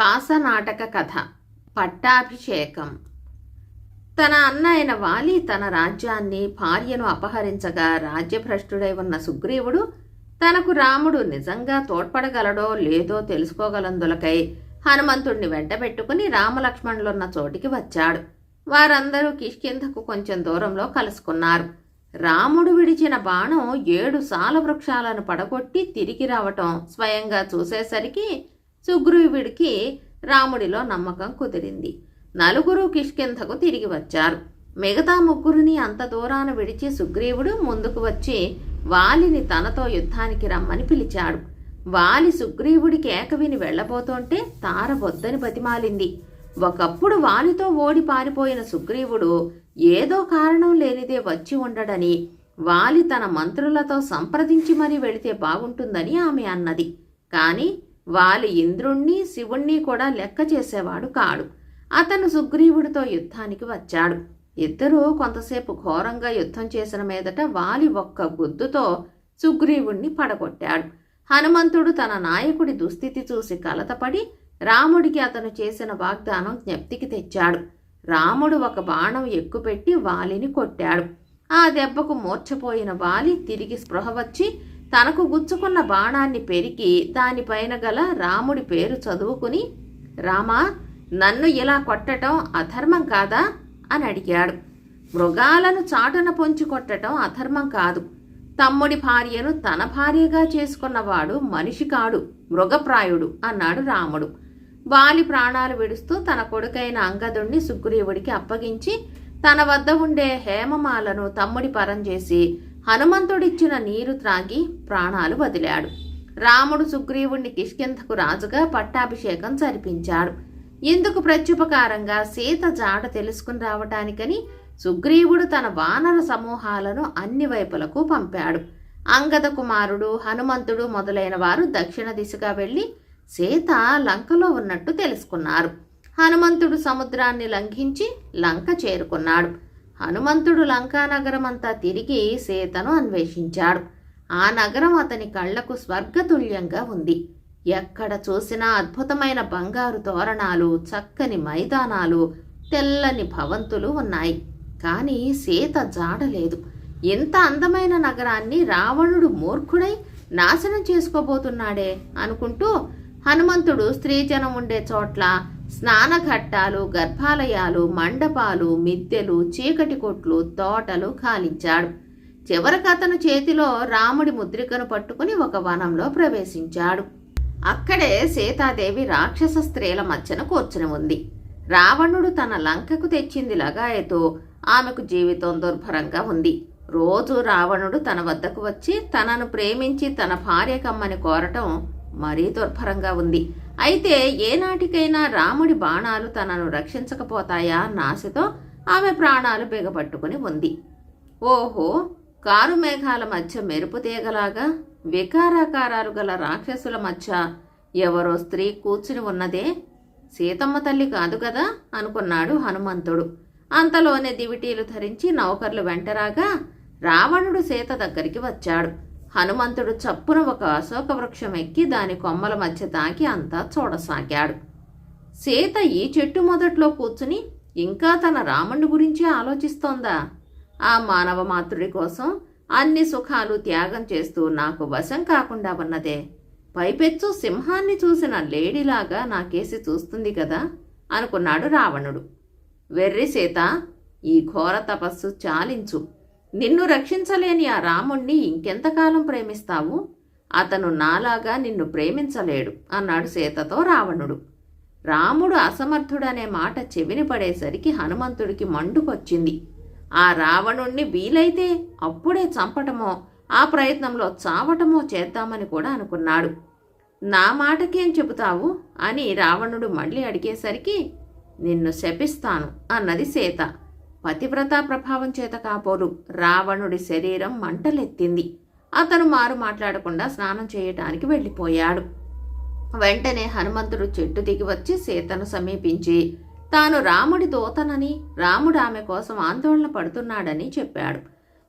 భాసనాటక కథ పట్టాభిషేకం. తన అన్నయన వాలి తన రాజ్యాన్ని భార్యను అపహరించగా రాజ్యభ్రష్టుడై ఉన్న సుగ్రీవుడు తనకు రాముడు నిజంగా తోడ్పడగలడో లేదో తెలుసుకోగలందులకై హనుమంతుణ్ణి వెంటబెట్టుకుని రామలక్ష్మణులున్న చోటికి వచ్చాడు. వారందరూ కిష్కింధకు కొంచెం దూరంలో కలుసుకున్నారు. రాముడు విడిచిన బాణం ఏడు సాల వృక్షాలను పడగొట్టి తిరిగి రావటం స్వయంగా చూసేసరికి సుగ్రీవుడికి రాముడిలో నమ్మకం కుదిరింది. నలుగురు కిష్కింధకు తిరిగి వచ్చారు. మిగతా ముగ్గురిని అంత దూరాన విడిచి సుగ్రీవుడు ముందుకు వచ్చి వాలిని తనతో యుద్ధానికి రమ్మని పిలిచాడు. వాలి సుగ్రీవుడి కేకవిని వెళ్ళబోతుంటే తార వద్దని బతిమాలింది. ఒకప్పుడు వాలితో ఓడి పారిపోయిన సుగ్రీవుడు ఏదో కారణం లేనిదే వచ్చి ఉండడని వాలి తన మంత్రులతో సంప్రదించి మరీ వెళితే బాగుంటుందని ఆమె అన్నది. కానీ వాలి ఇంద్రుణ్ణి శివుణ్ణి కూడా లెక్క చేసేవాడు కాడు. అతను సుగ్రీవుడితో యుద్ధానికి వచ్చాడు. ఇద్దరూ కొంతసేపు ఘోరంగా యుద్ధం చేసిన మీదట వాలి ఒక్క గుద్దుతో సుగ్రీవుణ్ణి పడగొట్టాడు. హనుమంతుడు తన నాయకుడి దుస్థితి చూసి కలతపడి రాముడికి అతను చేసిన వాగ్దానం జ్ఞప్తికి తెచ్చాడు. రాముడు ఒక బాణం ఎక్కుపెట్టి వాలిని కొట్టాడు. ఆ దెబ్బకు మూర్ఛపోయిన వాలి తిరిగి స్పృహ వచ్చి తనకు గుచ్చుకున్న బాణాన్ని పెరికి దానిపైన గల రాముడి పేరు చదువుకుని రామా నన్ను ఇలా కొట్టటం అధర్మం కాదా? అని అడిగాడు. మృగాలను చాటున పొంచి కొట్టటం అధర్మం కాదు. తమ్ముడి భార్యను తన భార్యగా చేసుకున్నవాడు మనిషి కాడు మృగప్రాయుడు అన్నాడు రాముడు. వాలి ప్రాణాలు విడుస్తూ తన కొడుకైన అంగదుణ్ణి సుగ్రీవుడికి అప్పగించి తన వద్ద ఉండే హేమమాలను తమ్ముడి పరం చేసి హనుమంతుడిచ్చిన నీరు త్రాగి ప్రాణాలు వదిలాడు. రాముడు సుగ్రీవుణ్ణి కిష్కింధకు రాజుగా పట్టాభిషేకం జరిపించాడు. ఇందుకు ప్రత్యుపకారంగా సీత జాడ తెలుసుకుని రావటానికని సుగ్రీవుడు తన వానర సమూహాలను అన్ని వైపులకు పంపాడు. అంగద కుమారుడు హనుమంతుడు మొదలైన వారు దక్షిణ దిశగా వెళ్ళి సీత లంకలో ఉన్నట్టు తెలుసుకున్నారు. హనుమంతుడు సముద్రాన్ని లంఘించి లంక చేరుకున్నాడు. హనుమంతుడు లంకా నగరం అంతా తిరిగి సీతను అన్వేషించాడు. ఆ నగరం అతని కళ్ళకు స్వర్గతుల్యంగా ఉంది. ఎక్కడ చూసినా అద్భుతమైన బంగారు తోరణాలు చక్కని మైదానాలు తెల్లని భవంతులు ఉన్నాయి. కానీ సీత జాడలేదు ఇంత అందమైన నగరాన్ని రావణుడు మూర్ఖుడై నాశనం చేసుకోబోతున్నాడే అనుకుంటూ హనుమంతుడు స్త్రీజనం ఉండే చోట్ల స్నానఘట్టాలు గర్భాలయాలు మండపాలు మిద్దెలు చీకటి కొట్లు తోటలు కాలించాడు. చివరకు అతను చేతిలో రాముడి ముద్రికను పట్టుకుని ఒక వనంలో ప్రవేశించాడు. అక్కడే సీతాదేవి రాక్షస స్త్రీల మధ్యన కూర్చుని ఉంది. రావణుడు తన లంకకు తెచ్చింది లగాయతో ఆమెకు జీవితం దుర్భరంగా ఉంది. రోజు రావణుడు తన వద్దకు వచ్చి తనను ప్రేమించి తన భార్య కమ్మని కోరటం మరీ దుర్భరంగా ఉంది. అయితే ఏనాటికైనా రాముడి బాణాలు తనను రక్షించకపోతాయా అన్న ఆశతో ఆమె ప్రాణాలు బిగపట్టుకుని ఉంది. ఓహో కారు మేఘాల మధ్య మెరుపు తీగలాగా వికారాకారాలు గల రాక్షసుల మధ్య ఎవరో స్త్రీ కూర్చుని ఉన్నదే? సీతమ్మ తల్లి కాదు కదా? అనుకున్నాడు హనుమంతుడు. అంతలోనే దివిటీలు ధరించి నౌకర్లు వెంటరాగా రావణుడు సీత దగ్గరికి వచ్చాడు. హనుమంతుడు చప్పున ఒక అశోక వృక్షం ఎక్కి దాని కొమ్మల మధ్య తాకి అంతా చూడసాగాడు. సీత ఈ చెట్టు మొదట్లో కూర్చుని ఇంకా తన రాముడి గురించి ఆలోచిస్తోందా? ఆ మానవ మాతృడి కోసం అన్ని సుఖాలు త్యాగం చేస్తూ నాకు వశం కాకుండా ఉన్నదే. పైపెచ్చు సింహాన్ని చూసిన లేడీలాగా నాకేసి చూస్తుంది కదా? అనుకున్నాడు రావణుడు. వెర్రి సీత ఈ ఘోర తపస్సు చాలించు. నిన్ను రక్షించలేని ఆ రాముణ్ణి ఇంకెంతకాలం ప్రేమిస్తావు? అతను నాలాగా నిన్ను ప్రేమించలేడు అన్నాడు సీతతో రావణుడు. రాముడు అసమర్థుడనే మాట చెవిని పడేసరికి హనుమంతుడికి మండుకొచ్చింది. ఆ రావణుణ్ణి వీలైతే అప్పుడే చంపటమో ఆ ప్రయత్నంలో చావటమో చేద్దామని కూడా అనుకున్నాడు. నా మాటకేం చెబుతావు? అని రావణుడు మళ్ళీ అడిగేసరికి నిన్ను శపిస్తాను అన్నది సీత. పతివ్రత ప్రభావం చేత కాపోరు రావణుడి శరీరం మంటలెత్తింది. అతను మారు మాట్లాడకుండా స్నానం చేయటానికి వెళ్ళిపోయాడు. వెంటనే హనుమంతుడు చెట్టు దిగి వచ్చి సీతను సమీపించి తాను రాముడి దూతనని రాముడు ఆమె కోసం ఆందోళన పడుతున్నాడని చెప్పాడు.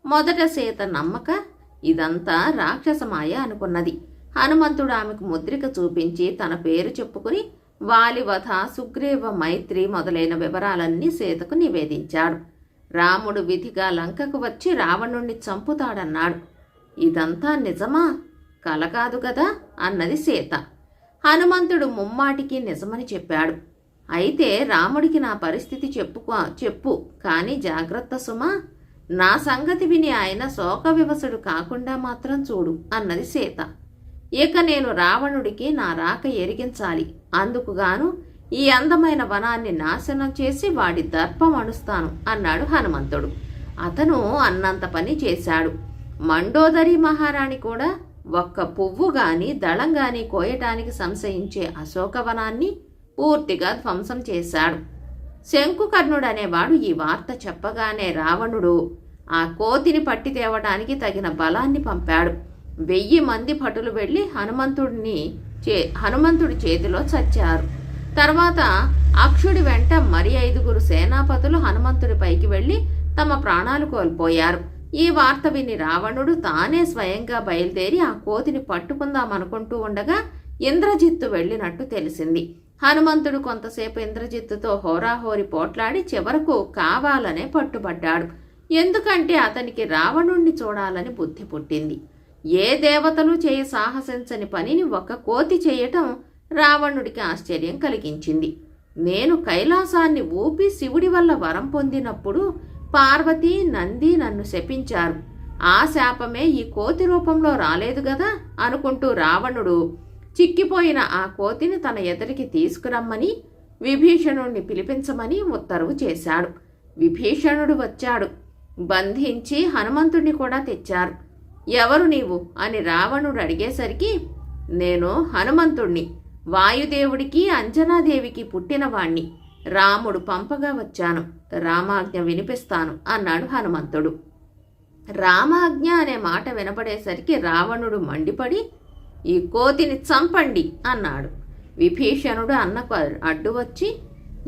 మొదట సీత నమ్మక ఇదంతా రాక్షసమాయ అనుకున్నది. హనుమంతుడు ఆమెకు ముద్రిక చూపించి తన పేరు చెప్పుకుని వాలివధ సుగ్రీవ మైత్రి మొదలైన వివరాలన్నీ సీతకు నివేదించాడు. రాముడు విధిగా లంకకు వచ్చి రావణుణ్ణి చంపుతాడన్నాడు. ఇదంతా నిజమా? కల కాదు కదా అన్నది సీత. హనుమంతుడు ముమ్మాటికి నిజమని చెప్పాడు. అయితే రాముడికి నా పరిస్థితి చెప్పుకో చెప్పు. కానీ జాగ్రత్త సుమా. నా సంగతి విని ఆయన శోక వివసుడు కాకుండా మాత్రం చూడు అన్నది సీత. ఇక నేను రావణుడికి నా రాక ఎరిగించాలి. అందుకుగాను ఈ అందమైన వనాన్ని నాశనం చేసి వాడి దర్పం అణుస్తాను అన్నాడు హనుమంతుడు. అతను అన్నంత పని చేశాడు. మండోదరి మహారాణి కూడా ఒక్క పువ్వు గాని దళం గాని కోయటానికి సంశయించే అశోకవనాన్ని పూర్తిగా ధ్వంసం చేశాడు. శంకుకర్ణుడనేవాడు ఈ వార్త చెప్పగానే రావణుడు ఆ కోతిని పట్టి తేవడానికి తగిన బలాన్ని పంపాడు. వెయ్యి మంది భటులు వెళ్ళి హనుమంతుడిని చే హనుమంతుడి చేతిలో చచ్చారు. తర్వాత అక్షుడి వెంట మరి ఐదుగురు సేనాపతులు హనుమంతుడి పైకి వెళ్ళి తమ ప్రాణాలు కోల్పోయారు. ఈ వార్త విని రావణుడు తానే స్వయంగా బయలుదేరి ఆ కోతిని పట్టుకుందామనుకుంటూ ఉండగా ఇంద్రజిత్తు వెళ్ళినట్టు తెలిసింది. హనుమంతుడు కొంతసేపు ఇంద్రజిత్తుతో హోరాహోరి పోట్లాడి చివరకు కావాలనే పట్టుబడ్డాడు. ఎందుకంటే అతనికి రావణుణ్ణి చూడాలని బుద్ధి పుట్టింది. ఏ దేవతలు చేయ సాహసించని పనిని ఒక కోతి చేయటం రావణుడికి ఆశ్చర్యం కలిగించింది. నేను కైలాసాన్ని ఊపి శివుడి వల్ల వరం పొందినప్పుడు పార్వతి నంది నన్ను శపించారు. ఆ శాపమే ఈ కోతి రూపంలో రాలేదు గదా అనుకుంటూ రావణుడు చిక్కిపోయిన ఆ కోతిని తన ఎదురికి తీసుకురమ్మని విభీషణుణ్ణి పిలిపించమని ఉత్తర్వు చేశాడు. విభీషణుడు వచ్చాడు. బంధించి హనుమంతుణ్ణి కూడా తెచ్చారు. ఎవరు నీవు? అని రావణుడు అడిగేసరికి నేను హనుమంతుణ్ణి. వాయుదేవుడికి అంజనాదేవికి పుట్టినవాణ్ణి రాముడు పంపగా వచ్చాను. రామాజ్ఞ వినిపిస్తాను అన్నాడు హనుమంతుడు. రామాజ్ఞ అనే మాట వినపడేసరికి రావణుడు మండిపడి ఈ కోతిని చంపండి అన్నాడు. విభీషణుడు అన్నకు అడ్డు వచ్చి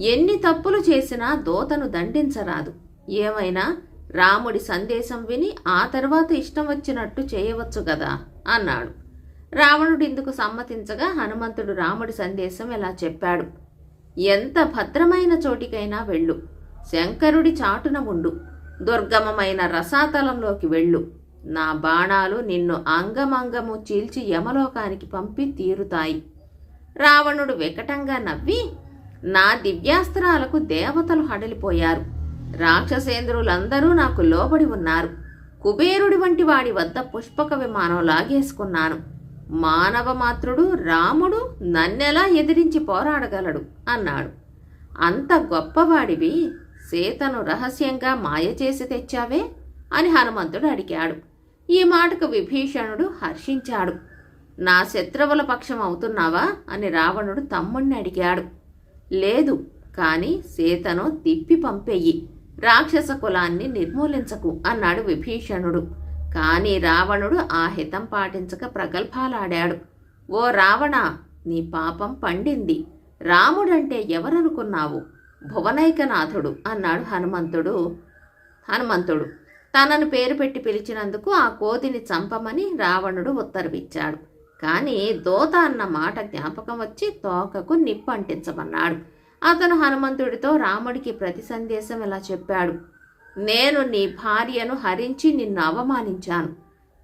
ఎన్ని తప్పులు చేసినా దోతను దండించరాదు. ఏమైనా రాముడి సందేశం విని ఆ తర్వాత ఇష్టం వచ్చినట్టు చేయవచ్చు కదా అన్నాడు. రావణుడు ఇందుకు సమ్మతించగా హనుమంతుడు రాముడి సందేశం ఇలా చెప్పాడు? ఎంత భద్రమైన చోటికైనా వెళ్ళు. శంకరుడి చాటున ఉండు. దుర్గమమైన రసాతలంలోకి వెళ్ళు. నా బాణాలు నిన్ను అంగమంగము చీల్చి యమలోకానికి పంపి తీరుతాయి. రావణుడు వికటంగా నవ్వి నా దివ్యాస్త్రాలకు దేవతలు హడలిపోయారు. రాక్షసేంద్రులందరూ నాకు లోబడి ఉన్నారు. కుబేరుడి వంటి వాడి వద్ద పుష్పక విమానం లాగేసుకున్నాను. మానవ మాత్రుడు రాముడు నన్నెలా ఎదిరించి పోరాడగలడు అన్నాడు. అంత గొప్పవాడివి సీతను రహస్యంగా మాయ చేసి తెచ్చావే అని హనుమంతుడు అడిగాడు. ఈ మాటకు విభీషణుడు హర్షించాడు. నా శత్రువుల పక్షం అవుతున్నావా అని రావణుడు తమ్ముణ్ణి అడిగాడు. లేదు కాని సీతను తిప్పి పంపెయ్యి. రాక్షస కులాన్ని నిర్మూలించకు అన్నాడు విభీషణుడు. కాని రావణుడు ఆ హితం పాటించక ప్రగల్భాలాడాడు. ఓ రావణ నీ పాపం పండింది. రాముడంటే ఎవరనుకున్నావు? భువనైకనాథుడు అన్నాడు హనుమంతుడు. హనుమంతుడు తనను పేరు పెట్టి పిలిచినందుకు ఆ కోతిని చంపమని రావణుడు ఉత్తర్విచ్చాడు. కానీ దోత అన్న మాట జ్ఞాపకం వచ్చి తోకకు నిప్పంటించమన్నాడు అతను హనుమంతుడితో రాముడికి ప్రతి సందేశం ఇలా చెప్పాడు. నేను నీ భార్యను హరించి నిన్ను అవమానించాను.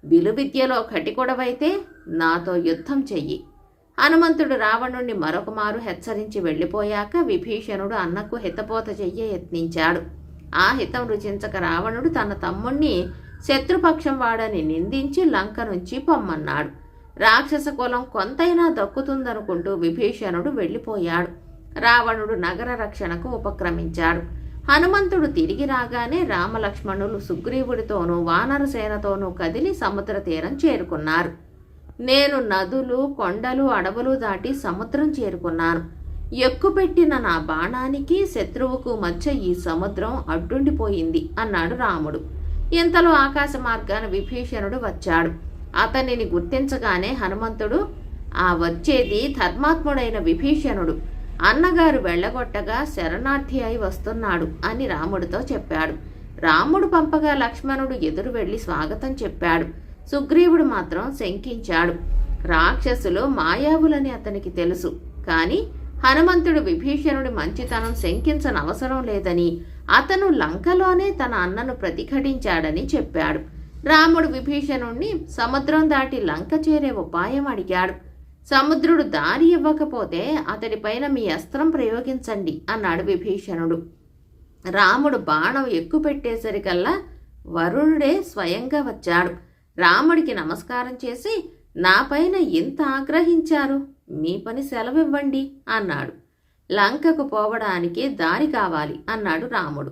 విలువిద్యలో కటికొడవైతే నాతో యుద్ధం చెయ్యి. హనుమంతుడు రావణుణ్ణి మరొక మారు హెచ్చరించి వెళ్ళిపోయాక విభీషణుడు అన్నకు హితపోత చెయ్య యత్నించాడు. ఆ హితం రుచించక రావణుడు తన తమ్ముణ్ణి శత్రుపక్షం వాడని నిందించి లంక నుంచి పొమ్మన్నాడు. రాక్షస కులం కొంతైనా దక్కుతుందనుకుంటూ విభీషణుడు వెళ్ళిపోయాడు. రావణుడు నగర రక్షణకు ఉపక్రమించాడు. హనుమంతుడు తిరిగి రాగానే రామలక్ష్మణులు సుగ్రీవుడితోనూ వానరసేనతోనూ కదిలి సముద్ర తీరం చేరుకున్నారు. నేను నదులు కొండలు అడవులు దాటి సముద్రం చేరుకున్నాను. ఎక్కుపెట్టిన నా బాణానికి శత్రువుకు మధ్య ఈ సముద్రం అడ్డుండిపోయింది అన్నాడు రాముడు. ఇంతలో ఆకాశ మార్గాన విభీషణుడు వచ్చాడు. అతనిని గుర్తించగానే హనుమంతుడు ఆ వచ్చేది ధర్మాత్ముడైన విభీషణుడు. అన్నగారు వెళ్ళగొట్టగా శరణార్థి అయి వస్తున్నాడు అని రాముడితో చెప్పాడు. రాముడు పంపగా లక్ష్మణుడు ఎదురు వెళ్ళి స్వాగతం చెప్పాడు. సుగ్రీవుడు మాత్రం శంకించాడు. రాక్షసులు మాయావులని అతనికి తెలుసు. కాని హనుమంతుడు విభీషణుడి మంచితనం శంకించనవసరం లేదని అతను లంకలోనే తన అన్నను ప్రతిఘటించాడని చెప్పాడు. రాముడు విభీషణుణ్ణి సముద్రం దాటి లంక చేరే ఉపాయం అడిగాడు. సముద్రుడు దారి ఇవ్వకపోతే అతడిపైన మీ అస్త్రం ప్రయోగించండి అన్నాడు విభీషణుడు. రాముడు బాణం ఎక్కుపెట్టేసరికల్లా వరుణుడే స్వయంగా వచ్చాడు. రాముడికి నమస్కారం చేసి నాపైన ఇంత ఆగ్రహించారు? మీ పని సెలవివ్వండి అన్నాడు. లంకకు పోవడానికి దారి కావాలి అన్నాడు రాముడు.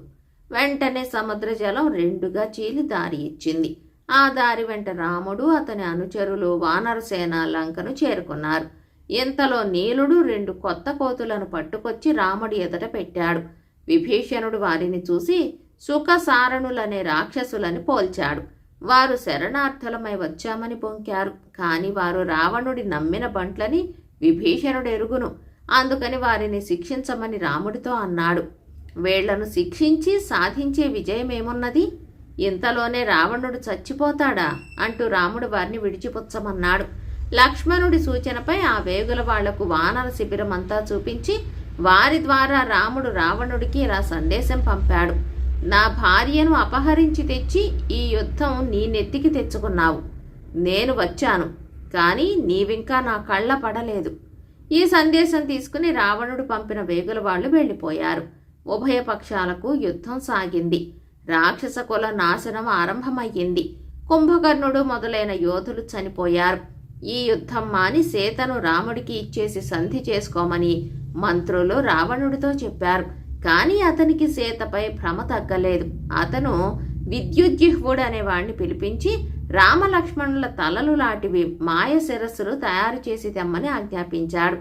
వెంటనే సముద్ర జలం రెండుగా చీలి దారి ఇచ్చింది. ఆ దారి వెంట రాముడు అతని అనుచరులు వానరసేన లంకను చేరుకున్నారు. ఇంతలో నీలుడు రెండు కొత్త కోతులను పట్టుకొచ్చి రాముడి ఎదుట పెట్టాడు. విభీషణుడు వారిని చూసి సుఖసారణులనే రాక్షసులని పోల్చాడు. వారు శరణార్థులమై వచ్చామని పొంకారు. కాని వారు రావణుడి నమ్మిన బంట్లని విభీషణుడు ఎరుగును. అందుకని వారిని శిక్షించమని రాముడితో అన్నాడు. వేళ్ళను శిక్షించి సాధించే విజయమేమున్నది? ఇంతలోనే రావణుడు చచ్చిపోతాడా అంటూ రాముడు వారిని విడిచిపుచ్చమన్నాడు. లక్ష్మణుడి సూచనపై ఆ వేగుల వాళ్ళకు వానర శిబిరం అంతా చూపించి వారి ద్వారా రాముడు రావణుడికి ఇలా సందేశం పంపాడు. నా భార్యను అపహరించి తెచ్చి ఈ యుద్ధం నీ నెత్తికి తెచ్చుకున్నావు. నేను వచ్చాను కానీ నీవింకా నా కళ్ళ పడలేదు. ఈ సందేశం తీసుకుని రావణుడు పంపిన వేగుల వాళ్ళు వెళ్ళిపోయారు. ఉభయ పక్షాలకు యుద్ధం సాగింది. రాక్షస కుల నాశనం ఆరంభమయ్యింది కుంభకర్ణుడు మొదలైన యోధులు చనిపోయారు. ఈ యుద్ధం మాని సీతను రాముడికి ఇచ్చేసి సంధి చేసుకోమని మంత్రులు రావణుడితో చెప్పారు. కానీ అతనికి సీతపై భ్రమ తగ్గలేదు. అతను విద్యుజ్జిహ్వుడు అనేవాణ్ణి పిలిపించి రామలక్ష్మణుల తలలు లాంటివి మాయ శిరస్సులు తయారు చేసి తెమ్మని ఆజ్ఞాపించాడు.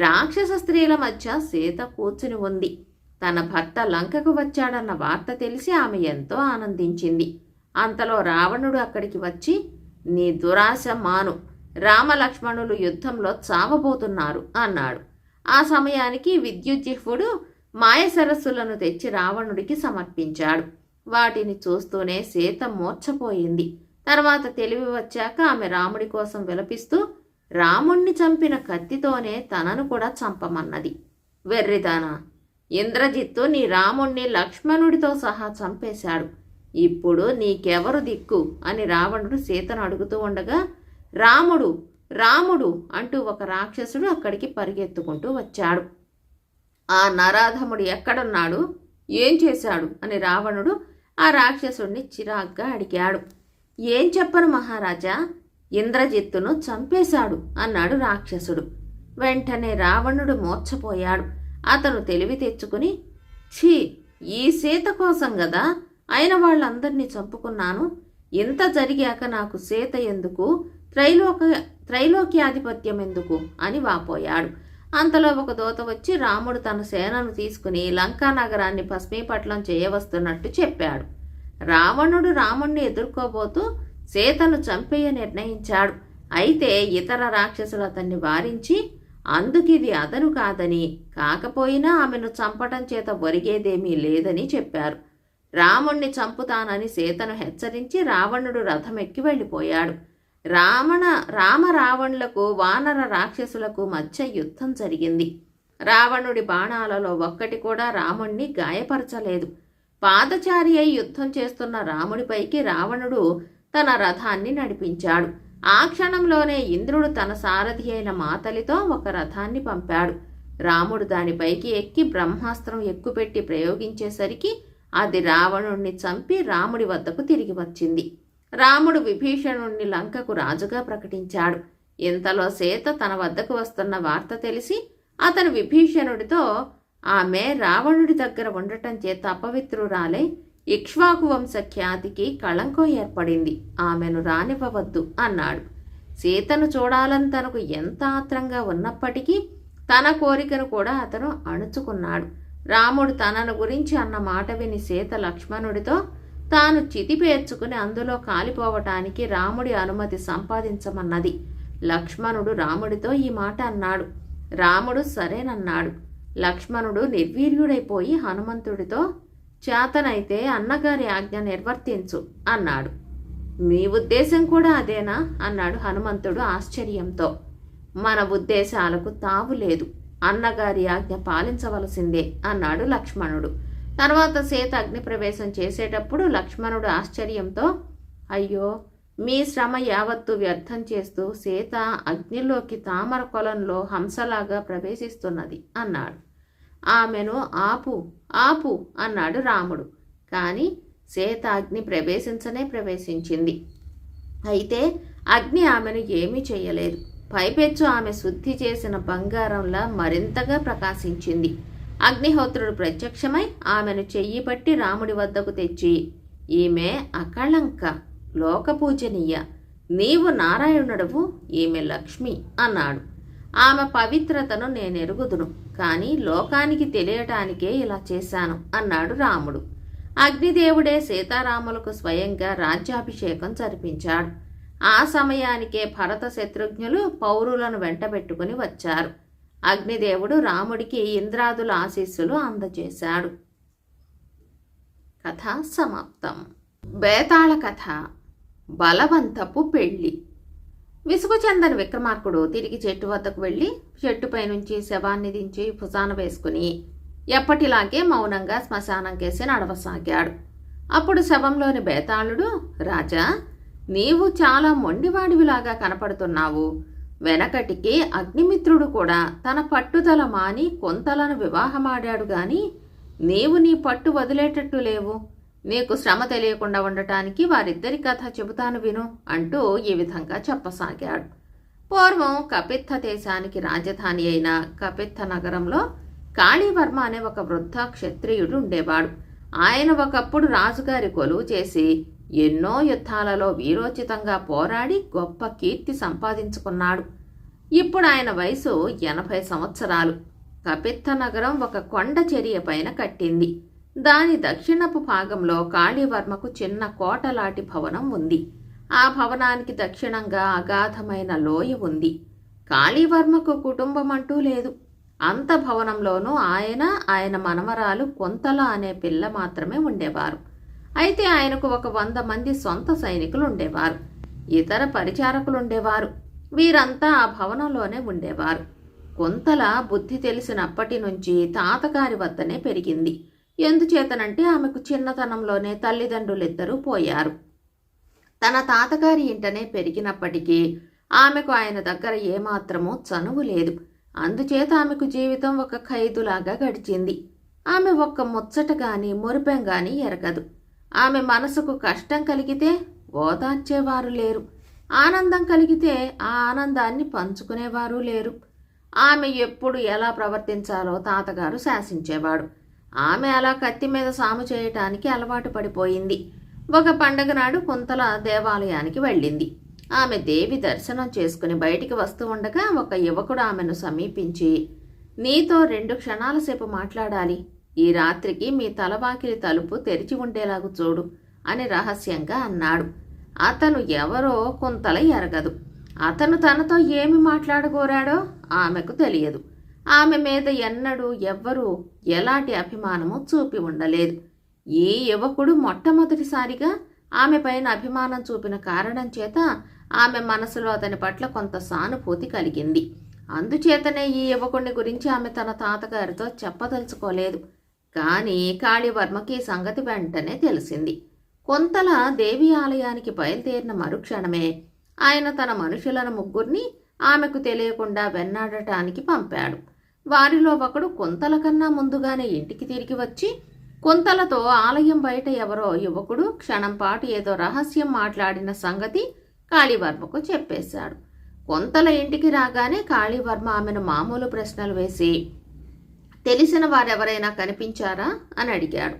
రాక్షస స్త్రీల మధ్య సీత కూర్చుని ఉంది. తన భర్త లంకకు వచ్చాడన్న వార్త తెలిసి ఆమె ఎంతో ఆనందించింది. అంతలో రావణుడు అక్కడికి వచ్చి నీ దురాశ మాను. రామలక్ష్మణులు యుద్ధంలో చావబోతున్నారు అన్నాడు. ఆ సమయానికి విద్యుజ్జిహ్వుడు మాయ సరస్సులను తెచ్చి రావణుడికి సమర్పించాడు. వాటిని చూస్తూనే సీత మూర్ఛపోయింది. తర్వాత తెలివి వచ్చాక ఆమె రాముడి కోసం విలపిస్తూ రాముణ్ణి చంపిన కత్తితోనే తనను కూడా చంపమన్నది. వెర్రిదానా ఇంద్రజిత్తు నీ రాముణ్ణి లక్ష్మణుడితో సహా చంపేశాడు. ఇప్పుడు నీకెవరు దిక్కు? అని రావణుడు సీతను అడుగుతూ ఉండగా రాముడు రాముడు అంటూ ఒక రాక్షసుడు అక్కడికి పరిగెత్తుకుంటూ వచ్చాడు. ఆ నరాధముడు ఎక్కడున్నాడు? ఏం చేశాడు? అని రావణుడు ఆ రాక్షసుడిని చిరాగ్గా అడిగాడు. ఏం చెప్పను మహారాజా? ఇంద్రజిత్తును చంపేశాడు అన్నాడు రాక్షసుడు. వెంటనే రావణుడు మోర్చపోయాడు అతను తెలివి తెచ్చుకుని ఛీ ఈ సీత కోసం గదా అయిన వాళ్ళందరినీ చంపుకున్నాను. ఇంత జరిగాక నాకు సీత ఎందుకు? త్రైలోక త్రైలోక్యాధిపత్యం ఎందుకు అని వాపోయాడు. అంతలో ఒక దోత వచ్చి రాముడు తన సేనను తీసుకుని లంకా నగరాన్ని భస్మీపట్లం చేయవస్తున్నట్టు చెప్పాడు. రావణుడు రాముణ్ణి ఎదుర్కోబోతూ సీతను చంపేయ నిర్ణయించాడు. అయితే ఇతర రాక్షసులు అతన్ని వారించి అందుకిది అతను కాదని కాకపోయినా ఆమెను చంపటం చేత ఒరిగేదేమీ లేదని చెప్పారు. రాముణ్ణి చంపుతానని సీతను హెచ్చరించి రావణుడు రథమెక్కి వెళ్ళిపోయాడు. రావణ రామ రావణులకు వానర రాక్షసులకు మధ్య యుద్ధం జరిగింది. రావణుడి బాణాలలో ఒక్కటి కూడా రాముణ్ణి గాయపరచలేదు. పాదచారి అయి యుద్ధం చేస్తున్న రాముడిపైకి రావణుడు తన రథాన్ని నడిపించాడు. ఆ క్షణంలోనే ఇంద్రుడు తన సారథి అయిన మాతలితో ఒక రథాన్ని పంపాడు. రాముడు దానిపైకి ఎక్కి బ్రహ్మాస్త్రం ఎక్కుపెట్టి ప్రయోగించేసరికి అది రావణుణ్ణి చంపి రాముడి వద్దకు తిరిగి వచ్చింది. రాముడు విభీషణుణ్ణి లంకకు రాజుగా ప్రకటించాడు. ఇంతలో సీత తన వద్దకు వస్తున్న వార్త తెలిసి అతను విభీషణుడితో ఆమె రావణుడి దగ్గర ఉండటం చేత అపవిత్రురాలై ఇక్ష్వాకు వంశ ఖ్యాతికి కళంకం ఏర్పడింది. ఆమెను రానివ్వవద్దు అన్నాడు. సీతను చూడాలని తనకు ఎంత ఆత్రంగా ఉన్నప్పటికీ తన కోరికను కూడా అతను అణుచుకున్నాడు. రాముడు తనను గురించి అన్న మాట విని సీత లక్ష్మణుడితో తాను చితిపేర్చుకుని అందులో కాలిపోవటానికి రాముడి అనుమతి సంపాదించమన్నది. లక్ష్మణుడు రాముడితో ఈ మాట అన్నాడు. రాముడు సరేనన్నాడు. లక్ష్మణుడు నిర్వీర్యుడైపోయి హనుమంతుడితో చేతనైతే అన్నగారి ఆజ్ఞ నిర్వర్తించు అన్నాడు. మీ ఉద్దేశం కూడా అదేనా? అన్నాడు హనుమంతుడు ఆశ్చర్యంతో. మన ఉద్దేశాలకు తావు లేదు. అన్నగారి ఆజ్ఞ పాలించవలసిందే అన్నాడు లక్ష్మణుడు. తర్వాత సీత అగ్నిప్రవేశం చేసేటప్పుడు లక్ష్మణుడు ఆశ్చర్యంతో అయ్యో మీ శ్రమ యావత్తు వ్యర్థం చేస్తూ సీత అగ్నిలోకి తామర కొలంలో హంసలాగా ప్రవేశిస్తున్నది అన్నాడు. ఆమెను ఆపు ఆపు అన్నాడు రాముడు. కానీ సీత అగ్ని ప్రవేశించనే ప్రవేశించింది. అయితే అగ్ని ఆమెను ఏమీ చేయలేదు. పైపెచ్చు ఆమె శుద్ధి చేసిన బంగారంలా మరింతగా ప్రకాశించింది. అగ్నిహోత్రుడు ప్రత్యక్షమై ఆమెను చెయ్యి పట్టి రాముడి వద్దకు తెచ్చి ఈమె అకళంక లోకపూజనీయ. నీవు నారాయణుడవు ఈమె లక్ష్మి అన్నాడు. ఆమె పవిత్రతను నేనెరుగుదును కానీ లోకానికి తెలియటానికే ఇలా చేశాను అన్నాడు రాముడు. అగ్నిదేవుడే సీతారాములకు స్వయంగా రాజ్యాభిషేకం జరిపించాడు. ఆ సమయానికే భరత శత్రుఘ్నులు పౌరులను వెంటబెట్టుకుని వచ్చారు. అగ్నిదేవుడు రాముడికి ఇంద్రాదుల ఆశీస్సులు అందజేశాడు. కథ సమాప్తం. బేతాళ కథ. బలవంతపు పెళ్ళి. విసుగుచెందని విక్రమార్కుడు తిరిగి చెట్టు వద్దకు వెళ్ళి చెట్టుపై నుంచి శవాన్ని దించి భుజాన వేసుకుని ఎప్పటిలాగే మౌనంగా శ్మశానం కేసి నడవసాగాడు. అప్పుడు శవంలోని బేతాళుడు రాజా నీవు చాలా మొండివాడివిలాగా కనపడుతున్నావు. వెనకటికి అగ్నిమిత్రుడు కూడా తన పట్టుదల మాని కొంతలను వివాహమాడాడు గాని నీవు నీ పట్టు వదిలేటట్టు లేవు. నీకు శ్రమ తెలియకుండా ఉండటానికి వారిద్దరి కథ చెబుతాను విను అంటూ ఈ విధంగా చెప్పసాగాడు. పూర్వం కపిత్థ దేశానికి రాజధాని అయిన కపిత్థ నగరంలో కాళీవర్మ అనే ఒక వృద్ధ క్షత్రియుడు ఉండేవాడు. ఆయన ఒకప్పుడు రాజుగారి కొలువు చేసి ఎన్నో యుద్ధాలలో వీరోచితంగా పోరాడి గొప్ప కీర్తి సంపాదించుకున్నాడు. ఇప్పుడు ఆయన వయసు ఎనభై సంవత్సరాలు. కపిత్త నగరం ఒక కొండ చర్య పైన కట్టింది. దాని దక్షిణపు భాగంలో కాళీవర్మకు చిన్న కోటలాటి భవనం ఉంది. ఆ భవనానికి దక్షిణంగా అగాధమైన లోయ ఉంది. కాళీవర్మకు కుటుంబం అంటూ లేదు. అంత భవనంలోనూ ఆయన ఆయన మనమరాలు కొంతల అనే పిల్ల మాత్రమే ఉండేవారు. అయితే ఆయనకు ఒక వంద మంది సొంత సైనికులు ఉండేవారు ఇతర పరిచారకులు ఉండేవారు వీరంతా ఆ భవనంలోనే ఉండేవారు. కొంతల బుద్ధి తెలిసినప్పటి నుంచి తాతగారి వద్దనే పెరిగింది. ఎందుచేతనంటే ఆమెకు చిన్నతనంలోనే తల్లిదండ్రులిద్దరూ పోయారు. తన తాతగారి ఇంటనే పెరిగినప్పటికీ ఆమెకు ఆయన దగ్గర ఏమాత్రమూ చనువు లేదు. అందుచేత ఆమెకు జీవితం ఒక ఖైదులాగా గడిచింది. ఆమె ఒక్క ముచ్చట గాని మురిపెం గాని ఎరగదు. ఆమె మనసుకు కష్టం కలిగితే ఓదార్చేవారు లేరు. ఆనందం కలిగితే ఆ ఆనందాన్ని పంచుకునేవారు లేరు. ఆమె ఎప్పుడు ఎలా ప్రవర్తించాలో తాతగారు శాసించేవాడు. ఆమె అలా కత్తి మీద సాము చేయటానికి అలవాటు పడిపోయింది. ఒక పండగ నాడు కుంతల దేవాలయానికి వెళ్ళింది. ఆమె దేవి దర్శనం చేసుకుని బయటికి వస్తూ ఉండగా ఒక యువకుడు ఆమెను సమీపించి నీతో రెండు క్షణాల సేపు మాట్లాడాలి. ఈ రాత్రికి మీ తలవాకిలి తలుపు తెరిచి ఉండేలాగు చూడు అని రహస్యంగా అన్నాడు. అతను ఎవరో కుంతల ఎరగదు. అతను తనతో ఏమి మాట్లాడగోరాడో ఆమెకు తెలియదు. ఆమె మీద ఎన్నడూ ఎవ్వరూ ఎలాంటి అభిమానము చూపి ఉండలేదు. ఈ యువకుడు మొట్టమొదటిసారిగా ఆమె పైన అభిమానం చూపిన కారణం చేత ఆమె మనసులో అతని పట్ల కొంత సానుభూతి కలిగింది. అందుచేతనే ఈ యువకుడిని గురించి ఆమె తన తాతగారితో చెప్పదలుచుకోలేదు. కానీ కాళీవర్మకి ఈ సంగతి వెంటనే తెలిసింది. కొంతల దేవి ఆలయానికి బయలుదేరిన మరుక్షణమే ఆయన తన మనుషులను ముగ్గురిని ఆమెకు తెలియకుండా వెన్నాడటానికి పంపాడు. వారిలో ఒకడు కొంతల కన్నా ముందుగానే ఇంటికి తిరిగి వచ్చి కొంతలతో ఆలయం బయట ఎవరో యువకుడు క్షణం పాటు ఏదో రహస్యం మాట్లాడిన సంగతి కాళీవర్మకు చెప్పేశాడు. కొంతల ఇంటికి రాగానే కాళీవర్మ ఆమెను మామూలు ప్రశ్నలు వేసి తెలిసిన వారెవరైనా కనిపించారా? అని అడిగాడు.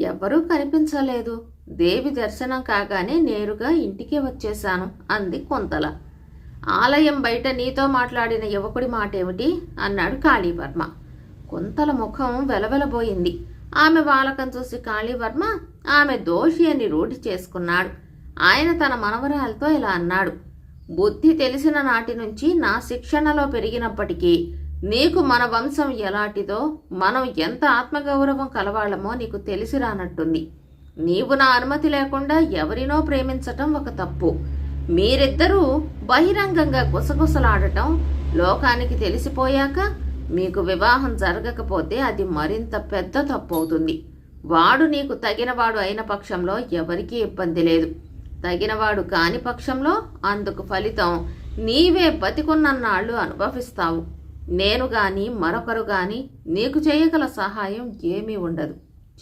ఎవ్వరూ కనిపించలేదు. దేవి దర్శనం కాగానే నేరుగా ఇంటికే వచ్చేశాను అంది కొంతల. ఆలయం బయట నీతో మాట్లాడిన యువకుడి మాటేమిటి? అన్నాడు కాళీవర్మ. కొంతల ముఖం వెలవెలబోయింది. ఆమె వాలకం చూసి కాళీవర్మ ఆమె దోషి అని రూఢి చేసుకున్నాడు. ఆయన తన మనవరాలతో ఇలా అన్నాడు. బుద్ధి తెలిసిన నాటి నుంచి నా శిక్షణలో పెరిగినప్పటికీ నీకు మన వంశం ఎలాంటిదో మనం ఎంత ఆత్మగౌరవం కలవాళ్ళమో నీకు తెలిసి రానట్టుంది నీవు నా అనుమతి లేకుండా ఎవరినో ప్రేమించటం ఒక తప్పు. మీరిద్దరూ బహిరంగంగా గుసగుసలాడటం లోకానికి తెలిసిపోయాక మీకు వివాహం జరగకపోతే అది మరింత పెద్ద తప్పు అవుతుంది వాడు నీకు తగినవాడు అయిన పక్షంలో ఎవరికీ ఇబ్బంది లేదు. తగినవాడు కాని పక్షంలో అందుకు ఫలితం నీవే బతికున్నన్నాళ్ళు అనుభవిస్తావు. నేను గాని మరొకరు గాని నీకు చేయగల సహాయం ఏమీ ఉండదు.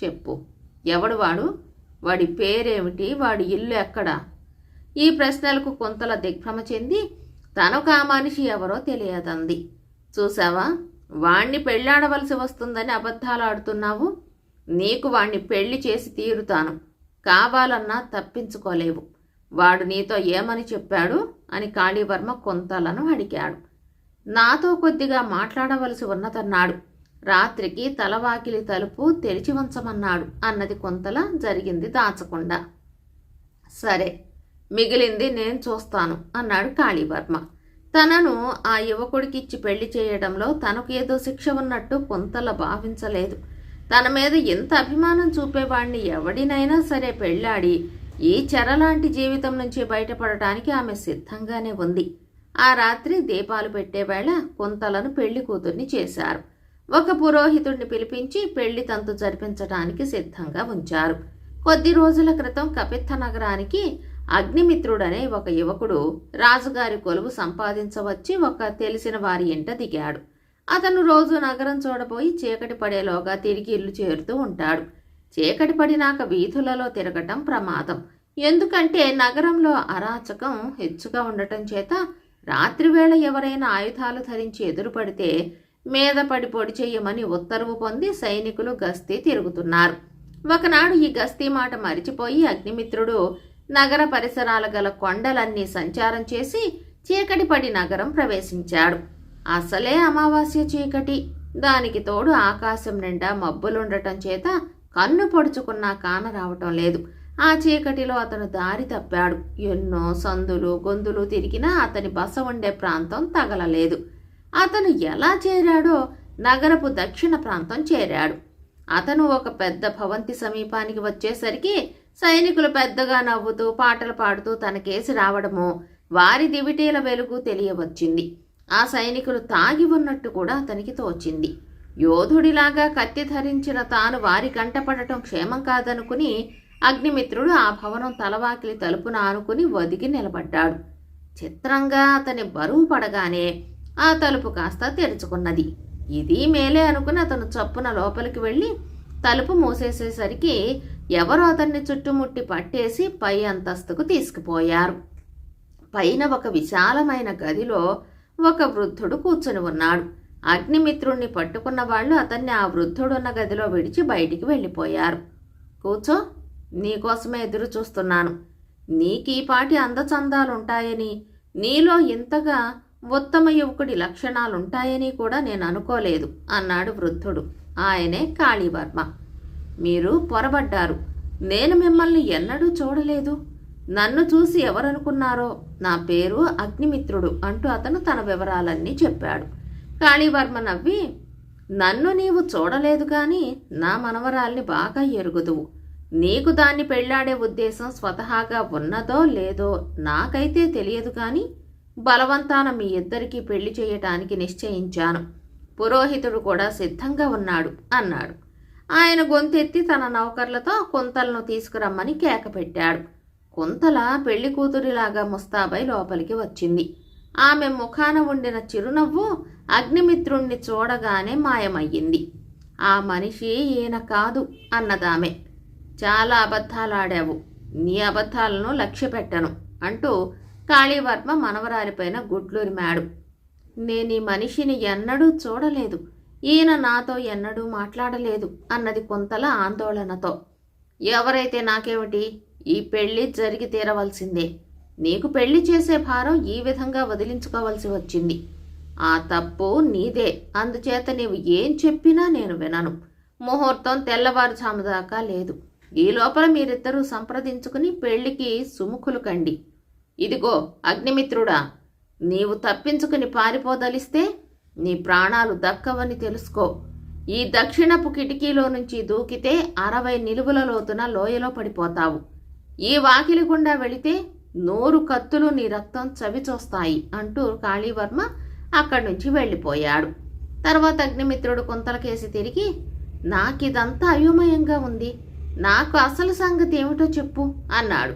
చెప్పు. ఎవడు వాడు? వాడి పేరేమిటి? వాడి ఇల్లు ఎక్కడా? ఈ ప్రశ్నలకు కొంతల దిగ్భ్రమ చెంది తనొక ఆ మనిషి ఎవరో తెలియదంది. చూసావా వాణ్ణి పెళ్ళాడవలసి వస్తుందని అబద్ధాలు ఆడుతున్నావు? నీకు వాణ్ణి పెళ్ళి చేసి తీరుతాను. కావాలన్నా తప్పించుకోలేవు. వాడు నీతో ఏమని చెప్పాడు? అని కాళీవర్మ కొంతలను అడిగాడు. నాతో కొద్దిగా మాట్లాడవలసి ఉన్నదన్నాడు. రాత్రికి తలవాకిలి తలుపు తెరిచి ఉంచమన్నాడు అన్నది కొంతల జరిగింది దాచకుండా. సరే మిగిలింది నేను చూస్తాను అన్నాడు కాళీవర్మ. తనను ఆ యువకుడికిచ్చి పెళ్ళి చేయడంలో తనకు ఏదో శిక్ష ఉన్నట్టు పొంతల భావించలేదు. తన మీద ఎంత అభిమానం చూపేవాణ్ణి ఎవడినైనా సరే పెళ్ళాడి ఈ చెరలాంటి జీవితం నుంచి బయటపడటానికి ఆమె సిద్ధంగానే ఉంది. ఆ రాత్రి దీపాలు పెట్టేవేళ కొంతలను పెళ్ళి కూతుర్ని చేశారు. ఒక పురోహితుడిని పిలిపించి పెళ్ళి తంతు జరిపించడానికి సిద్ధంగా ఉంచారు. కొద్ది రోజుల క్రితం కపిత్త నగరానికి అగ్నిమిత్రుడనే ఒక యువకుడు రాజుగారి కొలువు సంపాదించవచ్చి ఒక తెలిసిన వారి ఇంట దిగాడు. అతను రోజు నగరం చూడబోయి చీకటి పడేలోగా తిరిగి ఇల్లు చేరుతూ ఉంటాడు. చీకటి పడినాక వీధులలో తిరగటం ప్రమాదం. ఎందుకంటే నగరంలో అరాచకం హెచ్చుగా ఉండటం చేత రాత్రివేళ ఎవరైనా ఆయుధాలు ధరించి ఎదురుపడితే మీద పడి పొడి చేయమని ఉత్తర్వు పొంది సైనికులు గస్తీ తిరుగుతున్నారు. ఒకనాడు ఈ గస్తీ మాట మరిచిపోయి అగ్నిమిత్రుడు నగర పరిసరాల గల కొండలన్నీ సంచారం చేసి చీకటి పడి నగరం ప్రవేశించాడు. అసలే అమావాస్య చీకటి. దానికి తోడు ఆకాశం నిండా మబ్బులుండటం చేత కన్ను పొడుచుకున్నా కాన రావటం లేదు. ఆ చీకటిలో అతను దారి తప్పాడు. ఎన్నో సందులు గొంతులు తిరిగినా అతని బస ఉండే ప్రాంతం తగలలేదు. అతను ఎలా చేరాడో నగరపు దక్షిణ ప్రాంతం చేరాడు. అతను ఒక పెద్ద భవంతి సమీపానికి వచ్చేసరికి సైనికులు పెద్దగా నవ్వుతూ పాటలు పాడుతూ తనకేసి రావడము వారి దివిటీల వెలుగు తెలియవచ్చింది. ఆ సైనికులు తాగి ఉన్నట్టు కూడా అతనికి తోచింది. యోధుడిలాగా కత్తి ధరించిన తాను వారి కంటపడటం క్షేమం కాదనుకుని అగ్నిమిత్రుడు ఆ భవనం తలవాకిలి తలుపున ఆనుకుని వదిగి నిలబడ్డాడు. చిత్రంగా అతని బరువు పడగానే ఆ తలుపు కాస్త తెరుచుకున్నది. ఇది మేలే అనుకుని అతను చప్పున లోపలికి వెళ్ళి తలుపు మూసేసేసరికి ఎవరో అతన్ని చుట్టుముట్టి పట్టేసి పై అంతస్తుకు తీసుకుపోయారు. పైన ఒక విశాలమైన గదిలో ఒక వృద్ధుడు కూర్చుని ఉన్నాడు. అగ్నిమిత్రుణ్ణి పట్టుకున్న వాళ్ళు అతన్ని ఆ వృద్ధుడున్న గదిలో విడిచి బయటికి వెళ్ళిపోయారు. కూర్చో నీకోసమే ఎదురు చూస్తున్నాను. నీకీపాటి అందచందాలుంటాయని నీలో ఇంతగా ఉత్తమ యువకుడి లక్షణాలుంటాయని కూడా నేను అనుకోలేదు అన్నాడు వృద్ధుడు. ఆయనే కాళీవర్మ. మీరు పొరబడ్డారు. నేను మిమ్మల్ని ఎన్నడూ చూడలేదు. నన్ను చూసి ఎవరనుకున్నారో? నా పేరు అగ్నిమిత్రుడు అంటూ అతను తన వివరాలన్నీ చెప్పాడు. కాళీవర్మ నవ్వి నన్ను నీవు చూడలేదు కానీ నా మనవరాల్ని బాగా ఎరుగుదువు. నీకు దాన్ని పెళ్ళాడే ఉద్దేశం స్వతహాగా ఉన్నదో లేదో నాకైతే తెలియదు కానీ బలవంతాన మీ ఇద్దరికీ పెళ్ళి చేయటానికి నిశ్చయించాను. పురోహితుడు కూడా సిద్ధంగా ఉన్నాడు అన్నాడు. ఆయన గొంతెత్తి తన నౌకర్లతో కొంతలను తీసుకురమ్మని కేక పెట్టాడు. కొంతల పెళ్ళి కూతురిలాగా ముస్తాబై లోపలికి వచ్చింది. ఆమె ముఖాన ఉండిన చిరునవ్వు అగ్నిమిత్రుణ్ణి చూడగానే మాయమయ్యింది. ఆ మనిషి ఈయన కాదు అన్నదామె. చాలా అబద్ధాలాడావు. నీ అబద్ధాలను లక్ష్యపెట్టను అంటూ కాళీవర్మ మనవరాలిపైన గుడ్లూరిమాడు. నేను ఈ మనిషిని ఎన్నడూ చూడలేదు. ఈయన నాతో ఎన్నడూ మాట్లాడలేదు అన్నది కొంతల ఆందోళనతో. ఎవరైతే నాకేమిటి ఈ పెళ్ళి జరిగి తీరవలసిందే. నీకు పెళ్ళి చేసే భారం ఈ విధంగా వదిలించుకోవలసి వచ్చింది. ఆ తప్పు నీదే. అందుచేత నీవు ఏం చెప్పినా నేను వినను. ముహూర్తం తెల్లవారుజాము దాకా లేదు. ఈ లోపల మీరిద్దరూ సంప్రదించుకుని పెళ్ళికి సుముఖులు కండి. ఇదిగో అగ్నిమిత్రుడా నీవు తప్పించుకుని పారిపోదలిస్తే నీ ప్రాణాలు దక్కవని తెలుసుకో. ఈ దక్షిణపు కిటికీలో నుంచి దూకితే అరవై నిలువుల లోతున లోయలో పడిపోతావు. ఈ వాకిలి గుండా వెళితే నూరు కత్తులు నీ రక్తం చవిచూస్తాయి అంటూ కాళీవర్మ అక్కడి నుంచి వెళ్ళిపోయాడు. తర్వాత అగ్నిమిత్రుడు కుంతలకేసి తిరిగి నాకిదంతా అయోమయంగా ఉంది. నాకు అసలు సంగతి ఏమిటో చెప్పు అన్నాడు.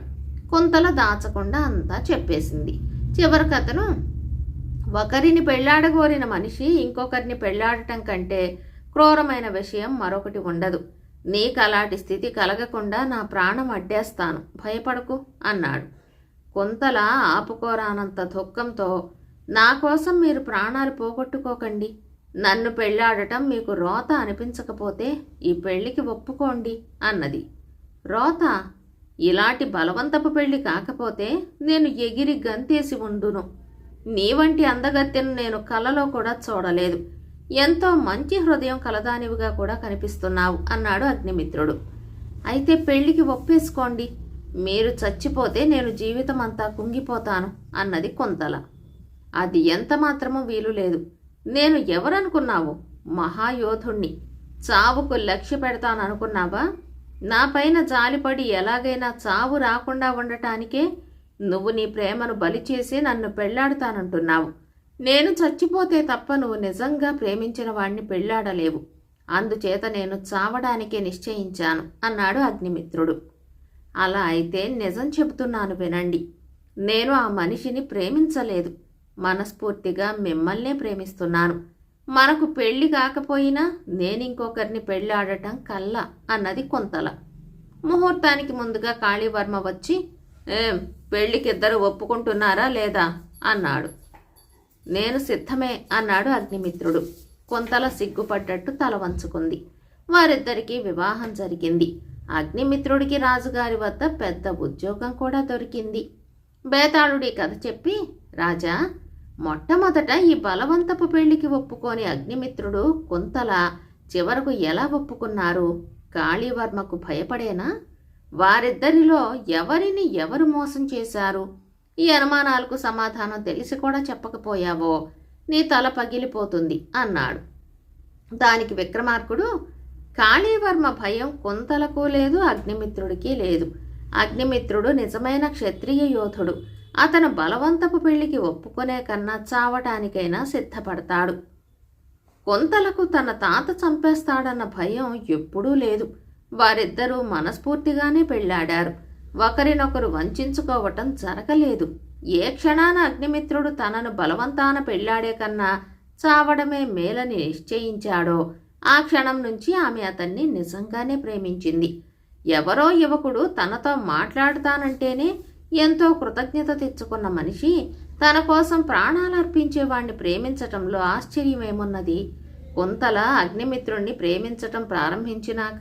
కుంతల దాచకుండా అంతా చెప్పేసింది. చివరికి అతను ఒకరిని పెళ్ళాడగోరిన మనిషి ఇంకొకరిని పెళ్ళాడటం కంటే క్రూరమైన విషయం మరొకటి ఉండదు. నీకు అలాంటి స్థితి కలగకుండా నా ప్రాణం అడ్డేస్తాను. భయపడకు అన్నాడు. కొంతల ఆపుకోరానంత దుఃఖంతో నా కోసం మీరు ప్రాణాలు పోగొట్టుకోకండి. నన్ను పెళ్ళాడటం మీకు రోత అనిపించకపోతే ఈ పెళ్ళికి ఒప్పుకోండి అన్నది. రోత ఇలాంటి బలవంతపు పెళ్ళి కాకపోతే నేను ఎగిరి గంతేసి ఉండును. నీ వంటి అందగత్తెను నేను కలలో కూడా చూడలేదు. ఎంతో మంచి హృదయం కలదానివిగా కూడా కనిపిస్తున్నావు అన్నాడు అగ్నిమిత్రుడు. అయితే పెళ్ళికి ఒప్పేసుకోండి. మీరు చచ్చిపోతే నేను జీవితం అంతా కుంగిపోతాను అన్నది కొంతల. అది ఎంత మాత్రమూ వీలు లేదు. నేను ఎవరనుకున్నావు? మహాయోధుణ్ణి. చావుకు లక్ష్య పెడతాననుకున్నావా? నా పైన జాలిపడి ఎలాగైనా చావు రాకుండా ఉండటానికే నువ్వు నీ ప్రేమను బలి చేసి నన్ను పెళ్ళాడుతానంటున్నావు. నేను చచ్చిపోతే తప్ప నువ్వు నిజంగా ప్రేమించిన వాణ్ణి పెళ్ళాడలేవు. అందుచేత నేను చావడానికే నిశ్చయించాను అన్నాడు అగ్నిమిత్రుడు. అలా అయితే నిజం చెబుతున్నాను వినండి. నేను ఆ మనిషిని ప్రేమించలేదు. మనస్ఫూర్తిగా మిమ్మల్నే ప్రేమిస్తున్నాను. మనకు పెళ్ళి కాకపోయినా నేనింకొకరిని పెళ్ళాడటం కల్లా అన్నది కొంతల. ముహూర్తానికి ముందుగా కాళీవర్మ వచ్చి ఏం పెళ్ళికిద్దరు ఒప్పుకుంటున్నారా లేదా? అన్నాడు. నేను సిద్ధమే అన్నాడు అగ్నిమిత్రుడు. కొంతల సిగ్గుపడ్డట్టు తల వంచుకుంది. వారిద్దరికీ వివాహం జరిగింది. అగ్నిమిత్రుడికి రాజుగారి వద్ద పెద్ద ఉద్యోగం కూడా దొరికింది. బేతాళుడి కథ చెప్పి రాజా మొట్టమొదట ఈ బలవంతపు పెళ్ళికి ఒప్పుకోని అగ్నిమిత్రుడు కొంతల చివరకు ఎలా ఒప్పుకున్నారు? కాళీవర్మకు భయపడేనా? వారిద్దరిలో ఎవరిని ఎవరు మోసం చేశారు? ఈ అనుమానాలకు సమాధానం తెలిసి కూడా చెప్పకపోయావో? నీ తల పగిలిపోతుంది అన్నాడు. దానికి విక్రమార్కుడు కాళీవర్మ భయం కొంతలకు లేదు అగ్నిమిత్రుడికి లేదు. అగ్నిమిత్రుడు నిజమైన క్షత్రియ యోధుడు. అతను బలవంతపు పెళ్ళికి ఒప్పుకునే కన్నా చావటానికైనా సిద్ధపడతాడు. కొంతలకు తన తాత చంపేస్తాడన్న భయం ఎప్పుడూ లేదు. వారిద్దరూ మనస్ఫూర్తిగానే పెళ్ళాడారు. ఒకరినొకరు వంచుకోవటం జరగలేదు. ఏ క్షణాన అగ్నిమిత్రుడు తనను బలవంతాన పెళ్ళాడే కన్నా చావడమే మేలని నిశ్చయించాడో ఆ క్షణం నుంచి ఆమె అతన్ని నిజంగానే ప్రేమించింది. ఎవరో యువకుడు తనతో మాట్లాడతానంటేనే ఎంతో కృతజ్ఞత తెచ్చుకున్న మనిషి తన కోసం ప్రాణాలు అర్పించేవాణ్ణి ప్రేమించటంలో ఆశ్చర్యమేమున్నది? కొంతల అగ్నిమిత్రుణ్ణి ప్రేమించటం ప్రారంభించినాక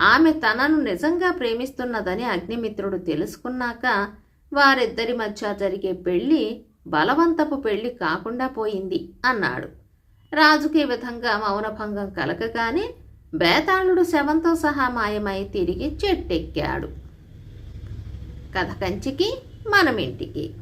ఆమె తనను నిజంగా ప్రేమిస్తున్నదని అగ్నిమిత్రుడు తెలుసుకున్నాక వారిద్దరి మధ్య జరిగే పెళ్ళి బలవంతపు పెళ్ళి కాకుండా పోయింది అన్నాడు. రాజుకి విధంగా మౌనభంగం కలగగానే బేతాళుడు శవంతో సహా మాయమై తిరిగి చెట్టెక్కాడు. కథ కంచికి మనమింటికి.